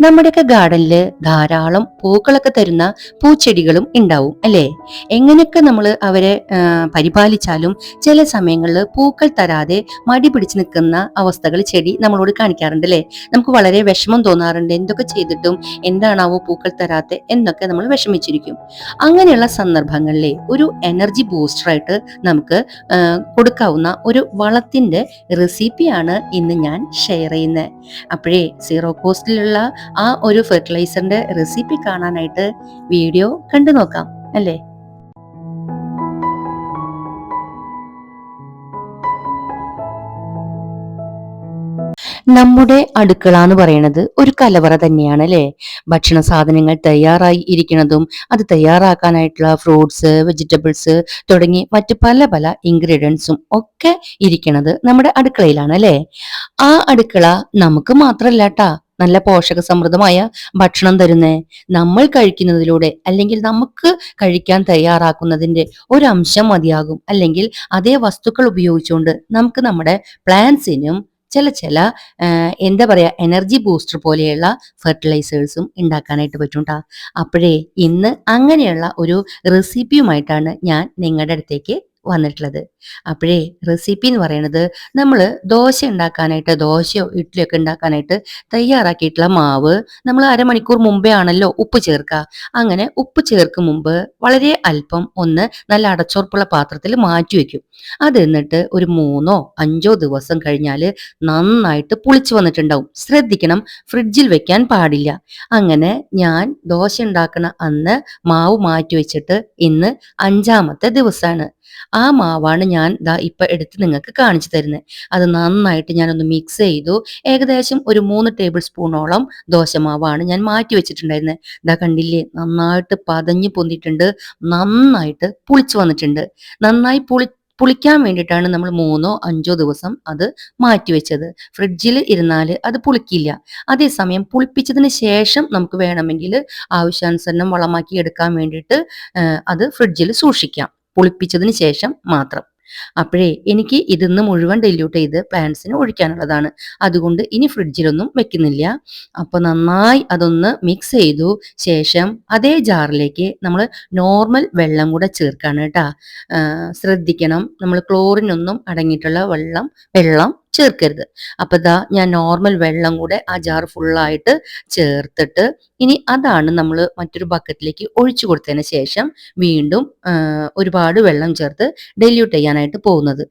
നമ്മുടെയൊക്കെ ഗാർഡനിൽ ധാരാളം പൂക്കളൊക്കെ തരുന്ന പൂച്ചെടികളും ഉണ്ടാവും അല്ലേ? എങ്ങനെയൊക്കെ നമ്മൾ അവരെ പരിപാലിച്ചാലും ചില സമയങ്ങളിൽ പൂക്കൾ തരാതെ മടി പിടിച്ച് നിൽക്കുന്ന അവസ്ഥകൾ ചെടി നമ്മളോട് കാണിക്കാറുണ്ട് അല്ലേ? നമുക്ക് വളരെ വിഷമം തോന്നാറുണ്ട് എന്തൊക്കെ ചെയ്തിട്ടും എന്താണാവോ പൂക്കൾ തരാത്തെ എന്നൊക്കെ നമ്മൾ വിഷമിച്ചിരിക്കും. അങ്ങനെയുള്ള സന്ദർഭങ്ങളിലെ ഒരു എനർജി ബൂസ്റ്ററായിട്ട് നമുക്ക് കൊടുക്കാവുന്ന ഒരു വളത്തിന്റെ റെസിപ്പിയാണ് ഇന്ന് ഞാൻ ഷെയർ ചെയ്യുന്നത്. അപ്പോഴേ സീറോ കോസ്റ്റിലുള്ള ആ ഒരു ഫെർട്ടിലൈസറിന്റെ റെസിപ്പി കാണാനായിട്ട് വീഡിയോ കണ്ടു നോക്കാം അല്ലേ? നമ്മുടെ അടുക്കള എന്ന് പറയുന്നത് ഒരു കലവറ തന്നെയാണ് അല്ലേ? ഭക്ഷണ സാധനങ്ങൾ തയ്യാറായി ഇരിക്കുന്നതും അത് തയ്യാറാക്കാനായിട്ടുള്ള ഫ്രൂട്ട്സ് വെജിറ്റബിൾസ് തുടങ്ങി മറ്റ് പല പല ഇൻഗ്രീഡിയൻസും ഒക്കെ ഇരിക്കുന്നത് നമ്മുടെ അടുക്കളയിലാണ് അല്ലേ? ആ അടുക്കള നമുക്ക് മാത്രമല്ല നല്ല പോഷക സമൃദ്ധമായ ഭക്ഷണം തരുന്നേ. നമ്മൾ കഴിക്കുന്നതിലൂടെ അല്ലെങ്കിൽ നമുക്ക് കഴിക്കാൻ തയ്യാറാക്കുന്നതിന്റെ ഒരു അംശം മതിയാകും. അല്ലെങ്കിൽ അതേ വസ്തുക്കൾ ഉപയോഗിച്ചുകൊണ്ട് നമുക്ക് നമ്മുടെ പ്ലാന്റ്സിനും ചില ചില എന്താ പറയാ എനർജി ബൂസ്റ്റർ പോലെയുള്ള ഫെർട്ടിലൈസേഴ്സും ഉണ്ടാക്കാനായിട്ട് പറ്റും ട്ടാ അപ്പോഴേ ഇന്ന് അങ്ങനെയുള്ള ഒരു റെസിപ്പിയുമായിട്ടാണ് ഞാൻ നിങ്ങളുടെ അടുത്തേക്ക് വന്നിട്ടുള്ളത്. അപ്പോഴേ റെസിപ്പി എന്ന് പറയുന്നത് നമ്മൾ ദോശ ഉണ്ടാക്കാനായിട്ട് ദോശയോ ഇഡ്ഡലിയൊക്കെ ഉണ്ടാക്കാനായിട്ട് തയ്യാറാക്കിയിട്ടുള്ള മാവ് നമ്മൾ അരമണിക്കൂർ മുമ്പേ ആണല്ലോ ഉപ്പ് ചേർക്കുക അങ്ങനെ ഉപ്പ് ചേർക്കും മുമ്പ് വളരെ അല്പം ഒന്ന് നല്ല അടച്ചുറപ്പുള്ള പാത്രത്തിൽ മാറ്റി വെക്കും. അത് എന്നിട്ട് ഒരു മൂന്നോ അഞ്ചോ ദിവസം കഴിഞ്ഞാൽ നന്നായിട്ട് പുളിച്ചു വന്നിട്ടുണ്ടാവും. ശ്രദ്ധിക്കണം ഫ്രിഡ്ജിൽ വെക്കാൻ പാടില്ല. അങ്ങനെ ഞാൻ ദോശ ഉണ്ടാക്കണ അന്ന് മാവ് മാറ്റി വെച്ചിട്ട് ഇന്ന് അഞ്ചാമത്തെ ദിവസമാണ് ആ മാവാണ് ഞാൻ ദാ ഇപ്പൊ എടുത്ത് നിങ്ങൾക്ക് കാണിച്ചു തരുന്നത് അത് നന്നായിട്ട് ഞാനൊന്ന് മിക്സ് ചെയ്തു. ഏകദേശം ഒരു മൂന്ന് ടേബിൾ സ്പൂണോളം ദോശമാവാണ് ഞാൻ മാറ്റി വെച്ചിട്ടുണ്ടായിരുന്നത് ദാ കണ്ടില്ലേ? നന്നായിട്ട് പതഞ്ഞു പൊന്തിയിട്ടുണ്ട്. നന്നായിട്ട് പുളിച്ചു വന്നിട്ടുണ്ട്. നന്നായി പുളി പുളിക്കാൻ വേണ്ടിയിട്ടാണ് നമ്മൾ മൂന്നോ അഞ്ചോ ദിവസം അത് മാറ്റിവെച്ചത് ഫ്രിഡ്ജിൽ ഇരുന്നാൽ അത് പുളിക്കില്ല. അതേസമയം പുളിപ്പിച്ചതിന് ശേഷം നമുക്ക് വേണമെങ്കിൽ ആവശ്യാനുസരണം വളമാക്കി എടുക്കാൻ വേണ്ടിയിട്ട് അത് ഫ്രിഡ്ജിൽ സൂക്ഷിക്കാം. പുളിപ്പിച്ചതിന് ശേഷം മാത്രം. അപ്പോഴേ എനിക്ക് ഇതിന്ന് മുഴുവൻ ഡെല്യൂട്ട് ചെയ്ത് പ്ലാന്റ്സിന് ഒഴിക്കാനുള്ളതാണ്. അതുകൊണ്ട് ഇനി ഫ്രിഡ്ജിലൊന്നും വെക്കുന്നില്ല. അപ്പൊ നന്നായി അതൊന്ന് മിക്സ് ചെയ്തു. ശേഷം അതേ ജാറിലേക്ക് നമ്മൾ നോർമൽ വെള്ളം കൂടെ ചേർക്കാണ് കേട്ടാ. ശ്രദ്ധിക്കണം. നമ്മൾ ക്ലോറിനൊന്നും അടങ്ങിയിട്ടുള്ള വെള്ളം വെള്ളം ചേർക്കരുത്. അപ്പൊ ദാ ഞാൻ നോർമൽ വെള്ളം കൂടെ ആ ജാർ ഫുള്ളായിട്ട് ചേർത്തിട്ട് ഇനി അതാണ് നമ്മൾ മറ്റൊരു ബക്കറ്റിലേക്ക് ഒഴിച്ചു കൊടുത്തതിന് ശേഷം വീണ്ടും ഒരുപാട് വെള്ളം ചേർത്ത് ഡെല്യൂട്ട് ചെയ്യാനായിട്ട് പോകുന്നത്.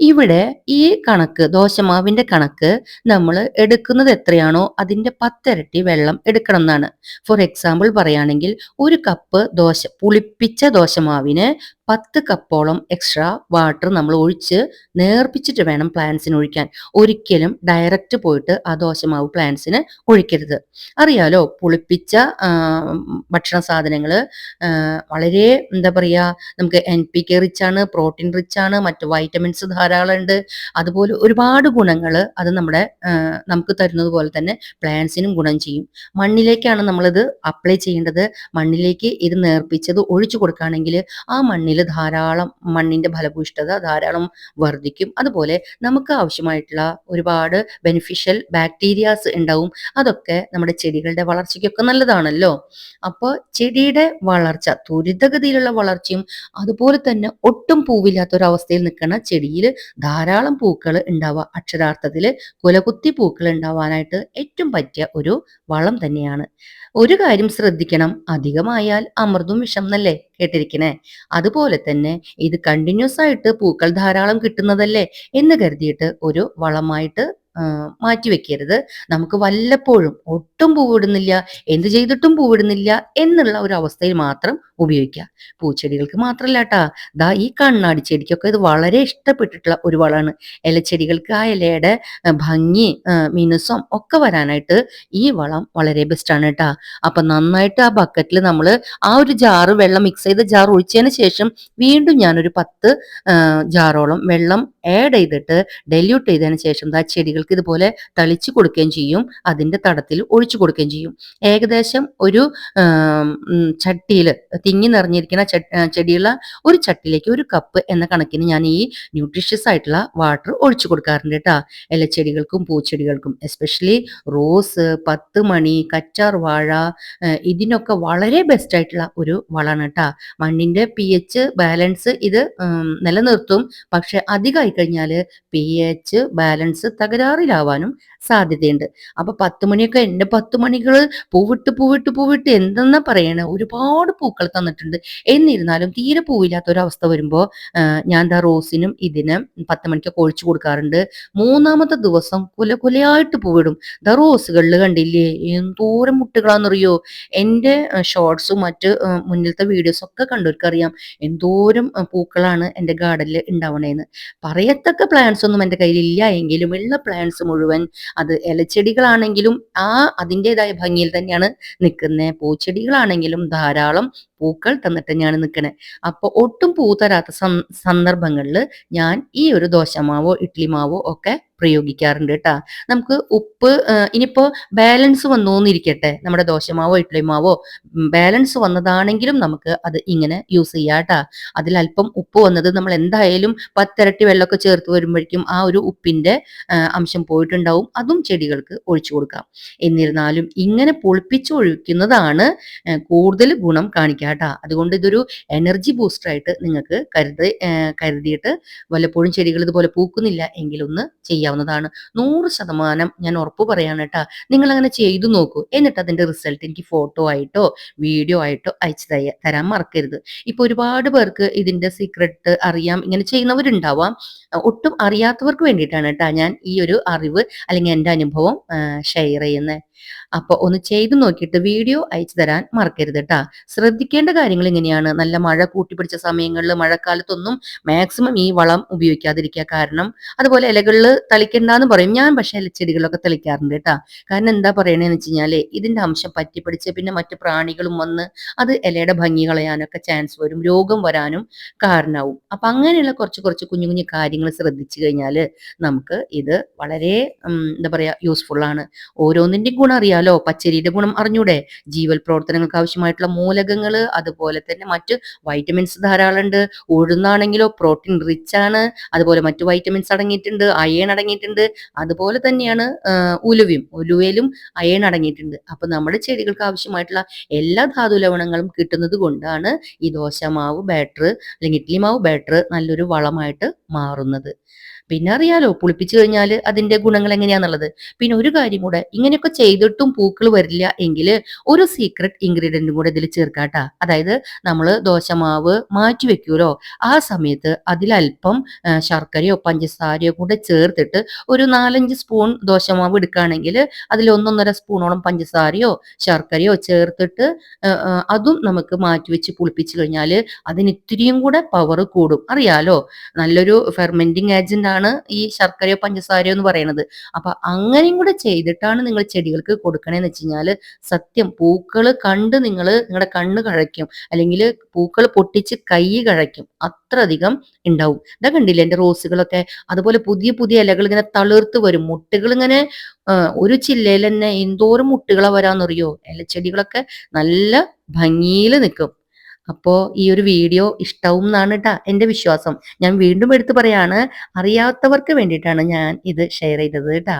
ഇവിടെ ഈ കണക്ക് ദോശമാവിന്റെ കണക്ക് നമ്മൾ എടുക്കുന്നത് എത്രയാണോ അതിന്റെ പത്തിരട്ടി വെള്ളം എടുക്കണം എന്നാണ് ഫോർ എക്സാമ്പിൾ പറയുകയാണെങ്കിൽ ഒരു കപ്പ് ദോശ പുളിപ്പിച്ച ദോശമാവിന് പത്ത് കപ്പോളം എക്സ്ട്രാ വാട്ടർ നമ്മൾ ഒഴിച്ച് നേർപ്പിച്ചിട്ട് വേണം പ്ലാന്റ്സിന് ഒഴിക്കാൻ. ഒരിക്കലും ഡയറക്റ്റ് പോയിട്ട് ആ ദോശമാവ് പ്ലാന്റ്സിന് ഒഴിക്കരുത്. അറിയാലോ പുളിപ്പിച്ച ഭക്ഷണ സാധനങ്ങൾ വളരെ എന്താ പറയുക നമുക്ക് എൻ പി കെ റിച്ചാണ് പ്രോട്ടീൻ റിച്ചാണ് മറ്റു വൈറ്റമിൻസ് ധാരാളം ഉണ്ട് അതുപോലെ ഒരുപാട് ഗുണങ്ങൾ അത് നമ്മുടെ നമുക്ക് തരുന്നത് പോലെ തന്നെ പ്ലാന്റ്സിനും ഗുണം ചെയ്യും. മണ്ണിലേക്കാണ് നമ്മളിത് അപ്ലൈ ചെയ്യേണ്ടത്. മണ്ണിലേക്ക് ഇത് നേർപ്പിച്ചത് ഒഴിച്ചു കൊടുക്കുകയാണെങ്കിൽ ആ മണ്ണിൽ ധാരാളം മണ്ണിന്റെ ഫലഭൂഷ്ടത ധാരാളം വർദ്ധിക്കും. അതുപോലെ നമുക്ക് ആവശ്യമായിട്ടുള്ള ഒരുപാട് ബെനിഫിഷ്യൽ ബാക്ടീരിയാസ് ഉണ്ടാവും. അതൊക്കെ നമ്മുടെ ചെടികളുടെ വളർച്ചയ്ക്കൊക്കെ നല്ലതാണല്ലോ. അപ്പോൾ ചെടിയുടെ വളർച്ച ത്വരിതഗതിയിലുള്ള വളർച്ചയും അതുപോലെ തന്നെ ഒട്ടും പൂവില്ലാത്ത ഒരു അവസ്ഥയിൽ നിൽക്കുന്ന ചെടിയിൽ ധാരാളം പൂക്കൾ ഉണ്ടാവുക. അക്ഷരാർത്ഥത്തിൽ കുലകുത്തി പൂക്കൾ ഉണ്ടാവാനായിട്ട് ഏറ്റവും പറ്റിയ ഒരു വളം തന്നെയാണ്. ഒരു കാര്യം ശ്രദ്ധിക്കണം. അധികമായാൽ അമൃതും വിഷം എന്നല്ലേ കേട്ടിരിക്കണേ? അതുപോലെ തന്നെ ഇത് കണ്ടിന്യൂസ് ആയിട്ട് പൂക്കൾ ധാരാളം കിട്ടുന്നതല്ലേ എന്ന് കരുതിയിട്ട് ഒരു വളമായിട്ട് ആ, മാറ്റി വെക്കരുത്. നമുക്ക് വല്ലപ്പോഴും ഒട്ടും പൂവിടുന്നില്ല എന്ത് ചെയ്തിട്ടും പൂവിടുന്നില്ല എന്നുള്ള ഒരു അവസ്ഥയിൽ മാത്രം ഉപയോഗിക്കുക. പൂച്ചെടികൾക്ക് മാത്രമല്ല കേട്ടാ ദാ ഈ കണ്ണാടി ചെടിക്കൊക്കെ ഇത് വളരെ ഇഷ്ടപ്പെട്ടിട്ടുള്ള ഒരു വളമാണ്. ഇലച്ചെടികൾക്ക് ആ ഇലയുടെ ഭംഗി മിനുസം ഒക്കെ വരാനായിട്ട് ഈ വളം വളരെ ബെസ്റ്റാണ് കേട്ടാ അപ്പൊ നന്നായിട്ട് ആ ബക്കറ്റിൽ നമ്മൾ ആ ഒരു ജാറ് വെള്ളം മിക്സ് ചെയ്ത ജാർ ഒഴിച്ചതിന് ശേഷം വീണ്ടും ഞാനൊരു പത്ത് ആ, ജാറോളം വെള്ളം ആഡ് ചെയ്തിട്ട് ഡെല്യൂട്ട് ചെയ്തതിന് ശേഷം ദാ ചെടികൾക്ക് ചെടികൾക്ക് ഇതുപോലെ തളിച്ചു കൊടുക്കുകയും ചെയ്യും. അതിന്റെ തടത്തിൽ ഒഴിച്ചു കൊടുക്കുകയും ചെയ്യും. ഏകദേശം ഒരു ചട്ടിയിൽ തിങ്ങി നിറഞ്ഞിരിക്കുന്ന ചെടിയുള്ള ഒരു ചട്ടിയിലേക്ക് ഒരു കപ്പ് എന്ന കണക്കിന് ഞാൻ ഈ ന്യൂട്രീഷ്യസ് ആയിട്ടുള്ള വാട്ടർ ഒഴിച്ചു കൊടുക്കാറുണ്ട് കേട്ടോ. ചെടികൾക്കും പൂച്ചെടികൾക്കും എസ്പെഷ്യലി റോസ് പത്ത് മണി കച്ചാർ വാഴ ഇതിനൊക്കെ വളരെ ബെസ്റ്റ് ആയിട്ടുള്ള ഒരു വളമാണ് കേട്ടോ. മണ്ണിന്റെ പി എച്ച് ബാലൻസ് ഇത് നിലനിർത്തും. പക്ഷെ അധികമായി കഴിഞ്ഞാൽ പി എച്ച് ബാലൻസ് തകരാറിലാവാനും സാധ്യതയുണ്ട്. അപ്പൊ പത്ത് മണിയൊക്കെ എന്റെ പത്ത് മണികൾ പൂവിട്ട് പൂവിട്ട് പൂവിട്ട് എന്തെന്നാ പറയണേ? ഒരുപാട് പൂക്കൾ തന്നിട്ടുണ്ട്. എന്നിരുന്നാലും തീരെ പൂവില്ലാത്ത ഒരു അവസ്ഥ വരുമ്പോൾ ഞാൻ ദാ റോസിനും ഇതിന് പത്ത് മണിക്കൊക്കെ ഒഴിച്ചു കൊടുക്കാറുണ്ട്. മൂന്നാമത്തെ ദിവസം കുല കുലയായിട്ട് പൂവിടും. ദ റോസുകളിൽ കണ്ടില്ലേ? എന്തോരം മുട്ടുകളാണെന്നറിയോ എന്റെ ഷോർട്സും മറ്റ് മുന്നിലത്തെ വീഡിയോസും ഒക്കെ കണ്ടവർക്കറിയാം എന്തോരം പൂക്കളാണ് എന്റെ ഗാർഡനിൽ ഉണ്ടാവണേന്ന് പറയത്തക്ക പ്ലാന്റ്സ് ഒന്നും എന്റെ കയ്യിലില്ല എങ്കിലും ഉള്ള പ്ലാന്റ്സ് മുഴുവൻ അത് ഇലച്ചെടികളാണെങ്കിലും ആ അതിന്റെതായ ഭംഗിയിൽ തന്നെയാണ് നിൽക്കുന്നത്. പൂച്ചെടികളാണെങ്കിലും ധാരാളം പൂക്കൾ തന്നിട്ട് ഞാൻ നിൽക്കണേ. അപ്പോൾ ഒട്ടും പൂ തരാത്ത സന്ദർഭങ്ങളിൽ ഞാൻ ഈ ഒരു ദോശമാവോ ഇഡ്ലി മാവോ ഒക്കെ പ്രയോഗിക്കാറുണ്ട് കേട്ടാ. നമുക്ക് ഉപ്പ് ഇനിയിപ്പോ ബാലൻസ് വന്നോന്നിരിക്കട്ടെ നമ്മുടെ ദോശമാവോ ഇഡ്ലിമാവോ ബാലൻസ് വന്നതാണെങ്കിലും നമുക്ക് അത് ഇങ്ങനെ യൂസ് ചെയ്യാം കേട്ടാ. അതിൽ അല്പം ഉപ്പ് വന്നത് നമ്മൾ എന്തായാലും പത്തിരട്ടി വെള്ളമൊക്കെ ചേർത്ത് വരുമ്പോഴേക്കും ആ ഒരു ഉപ്പിന്റെ അംശം പോയിട്ടുണ്ടാവും. അതും ചെടികൾക്ക് ഒഴിച്ചു കൊടുക്കാം. എന്നിരുന്നാലും ഇങ്ങനെ പൊളിപ്പിച്ച് ഒഴിക്കുന്നതാണ് കൂടുതൽ ഗുണം കാണിക്കുക കേട്ടോ. അതുകൊണ്ട് ഇതൊരു എനർജി ബൂസ്റ്റർ ആയിട്ട് നിങ്ങൾക്ക് കരുതി കരുതിയിട്ട് വല്ലപ്പോഴും ചെടികൾ ഇതുപോലെ പൂക്കുന്നില്ല എങ്കിലൊന്ന് ചെയ്യാവുന്നതാണ് നൂറ് ശതമാനം ഞാൻ ഉറപ്പ് പറയാണ് കേട്ടാ. നിങ്ങൾ അങ്ങനെ ചെയ്തു നോക്കൂ. എന്നിട്ട് അതിന്റെ റിസൾട്ട് എനിക്ക് ഫോട്ടോ ആയിട്ടോ വീഡിയോ ആയിട്ടോ അയച്ചു തരാൻ മറക്കരുത്. ഇപ്പൊ ഒരുപാട് പേർക്ക് ഇതിന്റെ സീക്രട്ട് അറിയാം. ഇങ്ങനെ ചെയ്യുന്നവരുണ്ടാവാം. ഒട്ടും അറിയാത്തവർക്ക് വേണ്ടിയിട്ടാണ് കേട്ടാ ഞാൻ ഈ ഒരു അറിവ് അല്ലെങ്കിൽ എന്റെ അനുഭവം ഷെയർ ചെയ്യുന്നത് അപ്പോൾ ഒന്ന് ചെയ്തു നോക്കിയിട്ട് വീഡിയോ അയച്ചു തരാൻ മറക്കരുത് കേട്ടാ ശ്രദ്ധിക്കേണ്ട കാര്യങ്ങൾ ഇങ്ങനെയാണ്. നല്ല മഴ കൂട്ടിപ്പിടിച്ച സമയങ്ങളിൽ മഴക്കാലത്തൊന്നും മാക്സിമം ഈ വളം ഉപയോഗിക്കാതിരിക്കുക കാരണം അതുപോലെ ഇലകളിൽ തളിക്കണ്ടെന്ന് പറയും. ഞാൻ പക്ഷേ ഇലച്ചെടികളൊക്കെ തളിക്കാറുണ്ട് കേട്ടാ കാരണം എന്താ പറയണേന്ന് വെച്ച് കഴിഞ്ഞാൽ ഇതിന്റെ അംശം പറ്റിപ്പിടിച്ച് പിന്നെ മറ്റു പ്രാണികളും വന്ന് അത് ഇലയുടെ ഭംഗി കളയാനൊക്കെ ചാൻസ് വരും. രോഗം വരാനും കാരണമാവും അപ്പൊ അങ്ങനെയുള്ള കുറച്ച് കുറച്ച് കുഞ്ഞു കുഞ്ഞു കാര്യങ്ങൾ ശ്രദ്ധിച്ചു കഴിഞ്ഞാൽ നമുക്ക് ഇത് വളരെ എന്താ പറയാ യൂസ്ഫുൾ ആണ്. ഓരോന്നിന്റെയും ഗുണം അറിയാലോ പച്ചരിയുടെ ഗുണം അറിഞ്ഞൂടെ? ജീവൽ പ്രവർത്തനങ്ങൾക്ക് ആവശ്യമായിട്ടുള്ള മൂലകങ്ങൾ അതുപോലെ തന്നെ മറ്റ് വൈറ്റമിൻസ് ധാരാളം ഉണ്ട് ഉഴുന്നാണെങ്കിലോ പ്രോട്ടീൻ റിച്ച് ആണ്. അതുപോലെ മറ്റു വൈറ്റമിൻസ് അടങ്ങിയിട്ടുണ്ട് അയേൺ അടങ്ങിയിട്ടുണ്ട്. അതുപോലെ തന്നെയാണ് ഉലുവയും. ഉലുവയിലും അയേൺ അടങ്ങിയിട്ടുണ്ട്. അപ്പൊ നമ്മുടെ ചെടികൾക്ക് ആവശ്യമായിട്ടുള്ള എല്ലാ ധാതു ലവണങ്ങളും കിട്ടുന്നത് കൊണ്ടാണ് ഈ ദോശമാവ് ബാറ്റർ അല്ലെങ്കിൽ ഇഡ്ലി മാവ് ബാറ്റർ നല്ലൊരു വളമായിട്ട് മാറുന്നത്. പിന്നെ അറിയാലോ പുളിപ്പിച്ചു കഴിഞ്ഞാൽ അതിന്റെ ഗുണങ്ങൾ എങ്ങനെയാന്നുള്ളത്. പിന്നെ ഒരു കാര്യം കൂടെ ഇങ്ങനെയൊക്കെ ചെയ്തിട്ടും പൂക്കൾ വരില്ല എങ്കിൽ ഒരു സീക്രട്ട് ഇൻഗ്രീഡിയന്റും കൂടെ ഇതിൽ ചേർക്കാട്ടാ. അതായത് നമ്മൾ ദോശമാവ് മാറ്റി വെക്കൂലോ. ആ സമയത്ത് അതിലല്പം ശർക്കരയോ പഞ്ചസാരയോ കൂടെ ചേർത്തിട്ട് ഒരു നാലഞ്ച് സ്പൂൺ ദോശമാവ് എടുക്കുകയാണെങ്കിൽ അതിൽ ഒന്നൊന്നര സ്പൂണോളം പഞ്ചസാരയോ ശർക്കരയോ ചേർത്തിട്ട് അതും നമുക്ക് മാറ്റി വെച്ച് പുളിപ്പിച്ചു കഴിഞ്ഞാൽ അതിന് ഇത്തിരിയും കൂടെ പവർ കൂടും. അറിയാലോ നല്ലൊരു ഫെർമെന്റിങ് ഏജന്റ് ആണ് ഈ ശർക്കരയോ പഞ്ചസാരയോ എന്ന് പറയുന്നത്. അപ്പൊ അങ്ങനെയും കൂടെ ചെയ്തിട്ടാണ് നിങ്ങൾ ചെടികൾക്ക് കൊടുക്കണേന്ന് വെച്ച് കഴിഞ്ഞാൽ സത്യം പൂക്കൾ കണ്ട് നിങ്ങൾ നിങ്ങളുടെ കണ്ണ് കഴയ്ക്കും. അല്ലെങ്കിൽ പൂക്കൾ പൊട്ടിച്ച് കൈ കഴയ്ക്കും. അത്രയധികം ഉണ്ടാവും ഇതാ കണ്ടില്ലേ എന്റെ റോസുകളൊക്കെ? അതുപോലെ പുതിയ പുതിയ ഇലകൾ ഇങ്ങനെ തളിർത്ത് വരും. മുട്ടുകൾ ഇങ്ങനെ ഒരു ചില്ലയിൽ തന്നെ എന്തോരം മുട്ടുകളെ വരാന്നറിയോ? ഇലച്ചെടികളൊക്കെ നല്ല ഭംഗിയിൽ നിൽക്കും അപ്പോൾ ഈ ഒരു വീഡിയോ ഇഷ്ടവും എന്നാണ് കേട്ടാ എന്റെ വിശ്വാസം. ഞാൻ വീണ്ടും എടുത്തു പറയാണ് അറിയാത്തവർക്ക് വേണ്ടിയിട്ടാണ് ഞാൻ ഇത് ഷെയർ ചെയ്തത് കേട്ടാ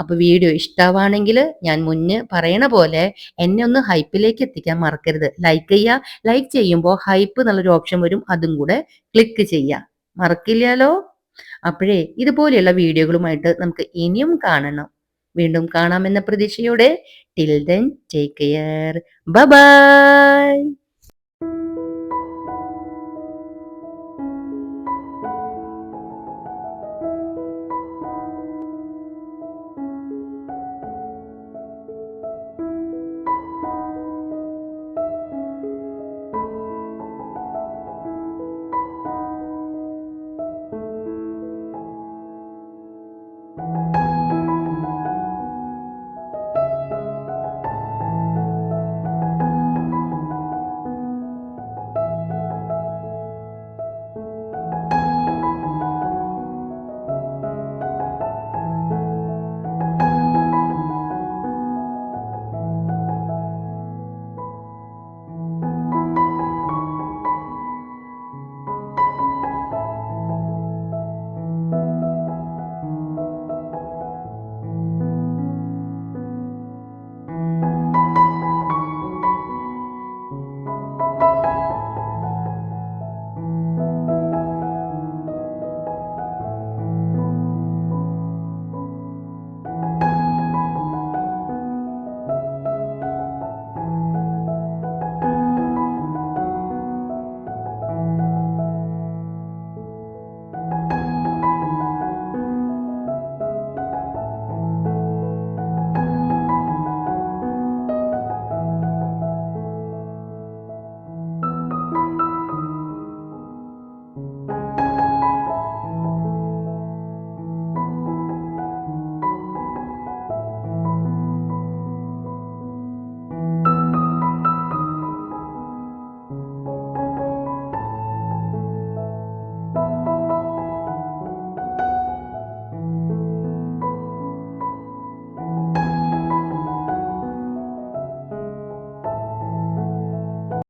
അപ്പൊ വീഡിയോ ഇഷ്ടമാണെങ്കിൽ ഞാൻ മുന്നേ പറയണ പോലെ എന്നെ ഒന്ന് ഹൈപ്പിലേക്ക് എത്തിക്കാൻ മറക്കരുത്. ലൈക്ക് ചെയ്യുക ലൈക്ക് ചെയ്യുമ്പോൾ ഹൈപ്പ് എന്നുള്ളൊരു ഓപ്ഷൻ വരും. അതും കൂടെ ക്ലിക്ക് ചെയ്യുക മറക്കില്ലല്ലോ? അപ്പോഴേ ഇതുപോലെയുള്ള വീഡിയോകളുമായിട്ട് നമുക്ക് ഇനിയും കാണണം. വീണ്ടും കാണാമെന്ന പ്രതീക്ഷയോടെ. Till then take care bye